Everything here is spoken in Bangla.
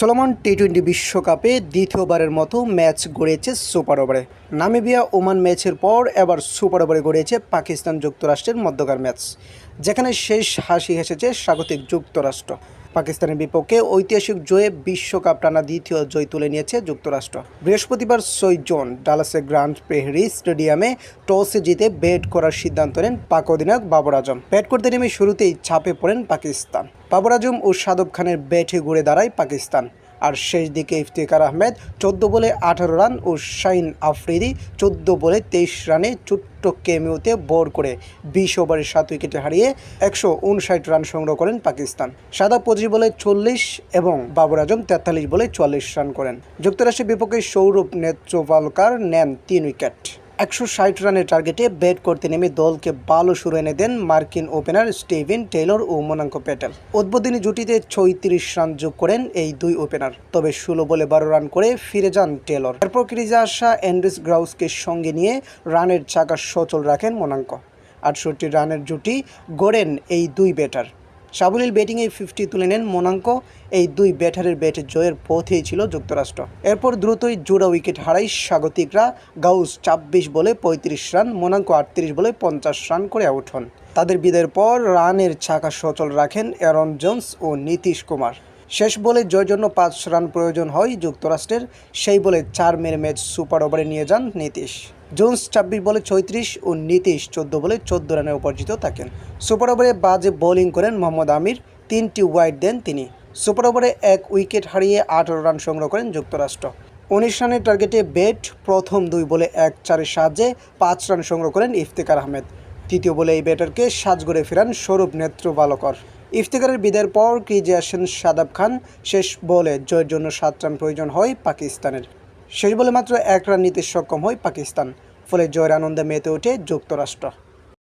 চলমান টি টোয়েন্টি বিশ্বকাপে দ্বিতীয়বারের মতো ম্যাচ গড়েছে সুপার ওভারে। নামিবিয়া ওমান ম্যাচের পর এবার সুপার ওভারে গড়িয়েছে পাকিস্তান যুক্তরাষ্ট্রের মধ্যকার ম্যাচ, যেখানে শেষ হাসি হেসেছে স্বাগতিক যুক্তরাষ্ট্র। পাকিস্তানের বিপক্ষে ঐতিহাসিক জয়ে বিশ্বকাপ টানা দ্বিতীয় জয় তুলে নিয়েছে যুক্তরাষ্ট্র। বৃহস্পতিবার ছয় জুন ডালাসে গ্রান্ড পেহরি স্টেডিয়ামে টসে জিতে ব্যাট করার সিদ্ধান্ত নেন পাক অধিনায়ক বাবর আজম। ব্যাট করতে নেমে শুরুতেই ছাপে পড়েন পাকিস্তান। বাবর আজম ও সাদব খানের ব্যাটে ঘুরে দাঁড়ায় পাকিস্তান। আর শেষ দিকে ইফতিকার আহমেদ, চোদ্দ বলে আঠারো রান ও শাইন আফ্রিদি চোদ্দ বলে তেইশ রানে ছোট্ট কেমিওতে বোর করে বিশ ওভারে সাত উইকেটে হারিয়ে একশো উনষাট রান সংগ্রহ করেন পাকিস্তান। সাদা পঁচিশ বলে চল্লিশ এবং বাবর আজম তেতাল্লিশ বলে চুয়াল্লিশ রান করেন। যুক্তরাষ্ট্রের বিপক্ষে সৌরভ নেত্রপালকার নেন তিন উইকেট। একশো ষাট রানের টার্গেটে ব্যাট করতে নেমে দলকে ভালো শুরু এনে দেন মার্কিন ওপেনার স্টিভেন টেলর ও মোনাঙ্কো প্যাটেল। উদ্বোধনী জুটিতে ছয়ত্রিশ রান যোগ করেন এই দুই ওপেনার, তবে ষোলো বলে বারো রান করে ফিরে যান টেলর। এরপর ক্রিজে আসা অ্যান্ড্রিস গ্রাউসকে সঙ্গে নিয়ে রানের চাকা সচল রাখেন মোনাঙ্কো। আটষট্টি রানের জুটি গড়েন এই দুই ব্যাটার। সাবলীল ব্যাটিংয়ে ফিফটি তুলে নেন মোনাঙ্ক। এই দুই ব্যাটারের ব্যাটে জয়ের পথেই ছিল যুক্তরাষ্ট্র। এরপর দ্রুতই জোড়া উইকেট হারাই স্বাগতিকরা। গাউস ছাব্বিশ বলে পঁয়ত্রিশ রান, মোনাঙ্ক আটত্রিশ বলে পঞ্চাশ রান করে আউট হন। তাদের বিদায়ের পর রানের ছাকা সচল রাখেন অ্যারন জোন্স ও নীতিশ কুমার। শেষ বলে জয়ের জন্য পাঁচ রান প্রয়োজন হয় যুক্তরাষ্ট্রের। সেই বলে চার মেরে ম্যাচ সুপার ওভারে নিয়ে যান নীতিশ। জোন্স ছাব্বিশ বলে ছয়ত্রিশ ও নীতিশ চোদ্দ বলে চোদ্দ রানে উপার্জিত থাকেন। সুপার ওভারে বাজে বোলিং করেন মোহাম্মদ আমির, তিনটি ওয়াইড দেন তিনি। সুপার ওভারে এক উইকেট হারিয়ে আঠারো রান সংগ্রহ করেন যুক্তরাষ্ট্র। উনিশ রানের টার্গেটে ব্যাট প্রথম দুই বলে এক চারের সাহায্যে পাঁচ রান সংগ্রহ করেন ইফতেকার আহমেদ। তৃতীয় বলে এই ব্যাটারকে সাজগড়ে ফেরান স্বরূপ নেত্রবালকর। ইফতেকারের বিদায়ের পর ক্রিজে আসেন সাদাব খান। শেষ বলে জয়ের জন্য সাত রান প্রয়োজন হয় পাকিস্তানের। শেষ বলে মাত্র এক রান নিতে সক্ষম হয় পাকিস্তান। ফলে জয়ের আনন্দে মেতে ওঠে যুক্তরাষ্ট্র।